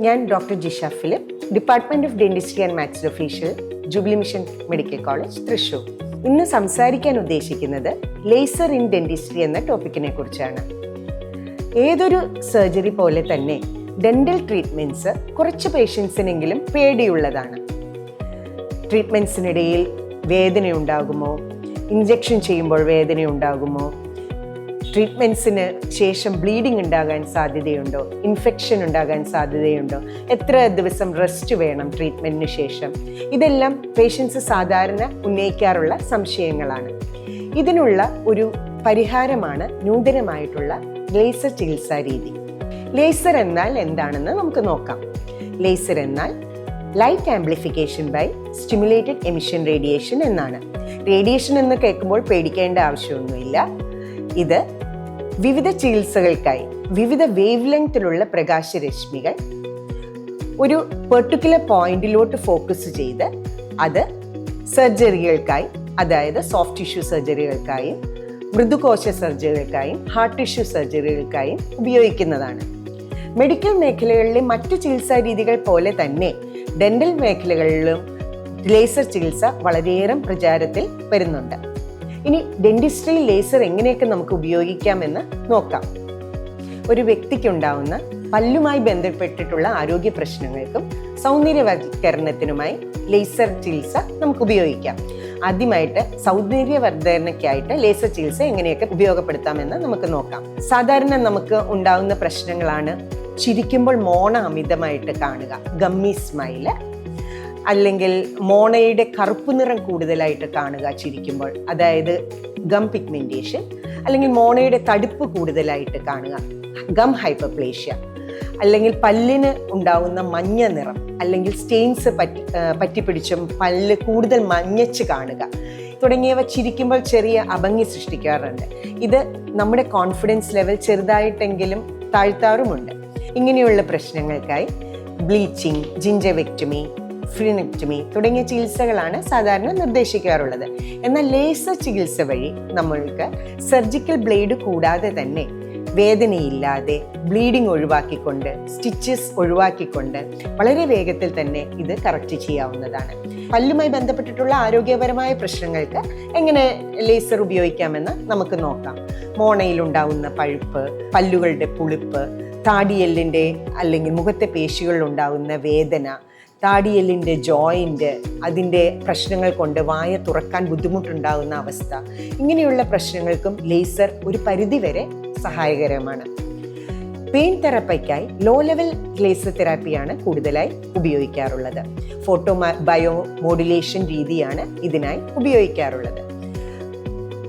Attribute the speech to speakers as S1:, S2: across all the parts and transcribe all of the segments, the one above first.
S1: ഞാൻ doctor Jisha Philip department of dentistry and maxillofacial jubilee mission medical college Thrissur ഇന്ന് സംസാരിക്കാൻ ഉദ്ദേശിക്കുന്നത് laser in dentistry എന്ന ടോപ്പിക്കിനെ കുറിച്ചാണ്. ഏതൊരു സർജറി പോലെ തന്നെ ഡെന്റൽ ട്രീറ്റ്മെന്റ്സ് കുറച്ച് പേഷ്യൻസിനെങ്കിലും പേടിയുള്ളതാണ്. ട്രീറ്റ്മെന്റ്സിനിടയിൽ വേദനയുണ്ടാകുമോ? ഇഞ്ചെക്ഷൻ ചെയ്യുമ്പോൾ വേദനയുണ്ടാകുമോ? ട്രീറ്റ്മെന്റ്സിന് ശേഷം ബ്ലീഡിംഗ് ഉണ്ടാകാൻ സാധ്യതയുണ്ടോ? ഇൻഫെക്ഷൻ ഉണ്ടാകാൻ സാധ്യതയുണ്ടോ? എത്ര ദിവസം റെസ്റ്റ് വേണം ട്രീറ്റ്മെന്റിന് ശേഷം? ഇതെല്ലാം പേഷ്യൻസ് സാധാരണ ഉന്നയിക്കാറുള്ള സംശയങ്ങളാണ്. ഇതിനുള്ള ഒരു പരിഹാരമാണ് നൂതനമായിട്ടുള്ള ലേസർ ചികിത്സാ രീതി. ലേസർ എന്നാൽ എന്താണെന്ന് നമുക്ക് നോക്കാം. ലേസർ എന്നാൽ light amplification by stimulated emission radiation എന്നാണ്. റേഡിയേഷൻ എന്ന് കേൾക്കുമ്പോൾ പേടിക്കേണ്ട ആവശ്യമൊന്നുമില്ല. ഇത് വിവിധ ചികിത്സകൾക്കായി വിവിധ വേവ് ലെങ്തിലുള്ള പ്രകാശരശ്മികൾ ഒരു പെർട്ടിക്കുലർ പോയിന്റിലോട്ട് ഫോക്കസ് ചെയ്ത് അത് സർജറികൾക്കായി അതായത് സോഫ്റ്റ് ടിഷ്യൂ സർജറികൾക്കായും മൃദുകോശ സർജറികൾക്കായും ഹാർട്ട് ടിഷ്യൂ സർജറികൾക്കായും ഉപയോഗിക്കുന്നതാണ്. മെഡിക്കൽ മേഖലകളിലെ മറ്റു ചികിത്സാ രീതികൾ പോലെ തന്നെ ഡെന്റൽ മേഖലകളിലും ലേസർ ചികിത്സ വളരെയേറെ പ്രചാരത്തിൽ വരുന്നുണ്ട്. ഇനി ഡെന്റിസ്ട്രി ലേസർ എങ്ങനെയൊക്കെ നമുക്ക് ഉപയോഗിക്കാമെന്ന് നോക്കാം. ഒരു വ്യക്തിക്കുണ്ടാവുന്ന പല്ലുമായി ബന്ധപ്പെട്ടിട്ടുള്ള ആരോഗ്യ പ്രശ്നങ്ങൾക്കും സൗന്ദര്യവൽക്കരണത്തിനുമായി ലേസർ ചികിത്സ നമുക്ക് ഉപയോഗിക്കാം. ആദ്യമായിട്ട് സൗന്ദര്യവർദ്ധനയ്ക്കായിട്ട് ലേസർ ചികിത്സ എങ്ങനെയൊക്കെ ഉപയോഗപ്പെടുത്താമെന്ന് നമുക്ക് നോക്കാം. സാധാരണ നമുക്ക് ഉണ്ടാവുന്ന പ്രശ്നങ്ങളാണ് ചിരിക്കുമ്പോൾ മോണ അമിതമായിട്ട് കാണുക ഗമ്മി സ്മൈൽ അല്ലെങ്കിൽ മോണയുടെ കറുപ്പ് നിറം കൂടുതലായിട്ട് കാണുക ചിരിക്കുമ്പോൾ. അതായത് ഗം പിഗ്മെന്റേഷൻ അല്ലെങ്കിൽ മോണയുടെ തടുപ്പ് കൂടുതലായിട്ട് കാണുക. Gum hyperplasia. അല്ലെങ്കിൽ പല്ലിന് ഉണ്ടാവുന്ന മഞ്ഞ നിറം. അല്ലെങ്കിൽ സ്റ്റെയിൻസ് പറ്റി പറ്റിപ്പിടിച്ചും പല്ല് കൂടുതൽ മഞ്ഞച്ച് കാണുക. തുടങ്ങിയവ ചിരിക്കുമ്പോൾ ചെറിയ അഭംഗി സൃഷ്ടിക്കാറുണ്ട്. ഇത് നമ്മുടെ കോൺഫിഡൻസ് ലെവൽ ചെറുതായിട്ടെങ്കിലും താഴ്ത്താറുമുണ്ട്. ഇങ്ങനെയുള്ള പ്രശ്നങ്ങൾക്കായി ബ്ലീച്ചിങ് ജിഞ്ചവെക്ടമി ഫ്രീനെക്ടമി തുടങ്ങിയ ചികിത്സകളാണ് സാധാരണ നിർദ്ദേശിക്കാറുള്ളത്. എന്നാൽ ലേസർ ചികിത്സ വഴി നമ്മൾക്ക് സർജിക്കൽ ബ്ലേഡ് കൂടാതെ തന്നെ വേദനയില്ലാതെ ബ്ലീഡിംഗ് ഒഴിവാക്കിക്കൊണ്ട് സ്റ്റിച്ചസ് ഒഴിവാക്കിക്കൊണ്ട് വളരെ വേഗത്തിൽ തന്നെ ഇത് കറക്റ്റ് ചെയ്യാവുന്നതാണ്. പല്ലുമായി ബന്ധപ്പെട്ടിട്ടുള്ള ആരോഗ്യപരമായ പ്രശ്നങ്ങൾക്ക് എങ്ങനെ ലേസർ ഉപയോഗിക്കാമെന്ന് നമുക്ക് നോക്കാം. മോണയിലുണ്ടാവുന്ന പഴുപ്പ് പല്ലുകളുടെ പുളിപ്പ് താടിയെല്ലിന്റെ അല്ലെങ്കിൽ മുഖത്തെ പേശികളിൽ ഉണ്ടാകുന്ന വേദന താടിയെല്ലിന്റെ ജോയിന്റ് അതിന്റെ പ്രശ്നങ്ങൾ കൊണ്ട് വായ തുറക്കാൻ ബുദ്ധിമുട്ടുണ്ടാകുന്ന അവസ്ഥ. ഇങ്ങനെയുള്ള പ്രശ്നങ്ങൾക്കും ലേസർ ഒരു പരിധിവരെ സഹായകരമാണ്. പെയിൻ തെറപ്പയ്ക്കായി ലോ ലെവൽ ലേസർ തെറാപ്പിയാണ് കൂടുതലായി ഉപയോഗിക്കാറുള്ളത്. ഫോട്ടോ ബയോ മോഡുലേഷൻ രീതിയാണ് ഇതിനായി ഉപയോഗിക്കാറുള്ളത്.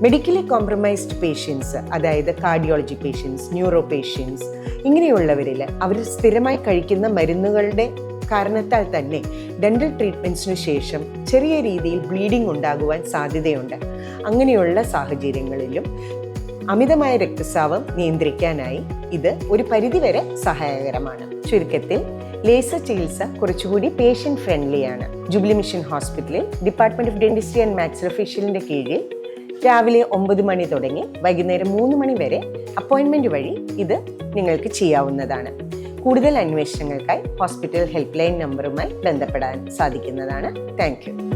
S1: മെഡിക്കലി കോംപ്രമൈസ്ഡ് പേഷ്യൻസ് അതായത് കാർഡിയോളജി പേഷ്യൻസ് ന്യൂറോ പേഷ്യൻസ് ഇങ്ങനെയുള്ളവരിൽ അവർ സ്ഥിരമായി കഴിക്കുന്ന മരുന്നുകളുടെ കാരണത്താൽ തന്നെ ഡെന്റൽ ട്രീറ്റ്മെന്റ്സിന് ശേഷം ചെറിയ രീതിയിൽ ബ്ലീഡിംഗ് ഉണ്ടാകുവാൻ സാധ്യതയുണ്ട്. അങ്ങനെയുള്ള സാഹചര്യങ്ങളിലും അമിതമായ രക്തസ്രാവം നിയന്ത്രിക്കാനായി ഇത് ഒരു പരിധിവരെ സഹായകരമാണ്. ചുരുക്കത്തിൽ ലേസർ ചികിത്സ കുറച്ചുകൂടി പേഷ്യന്റ് ഫ്രണ്ട്ലിയാണ് ജൂബിലി മിഷൻ ഹോസ്പിറ്റലിൽ ഡിപ്പാർട്ട്മെന്റ് ഓഫ് ഡെന്റിസ്ട്രി ആൻഡ് മാക്സ് ഒഫീഷ്യലിന്റെ കീഴിൽ രാവിലെ ഒമ്പത് മണി തുടങ്ങി വൈകുന്നേരം മൂന്ന് മണി വരെ അപ്പോയിൻമെന്റ് വഴി ഇത് നിങ്ങൾക്ക് ചെയ്യാവുന്നതാണ്. കൂടുതൽ അന്വേഷണങ്ങൾക്കായി ഹോസ്പിറ്റൽ ഹെൽപ്പ് ലൈൻ നമ്പറുമായി ബന്ധപ്പെടാൻ സാധിക്കുന്നതാണ്. താങ്ക്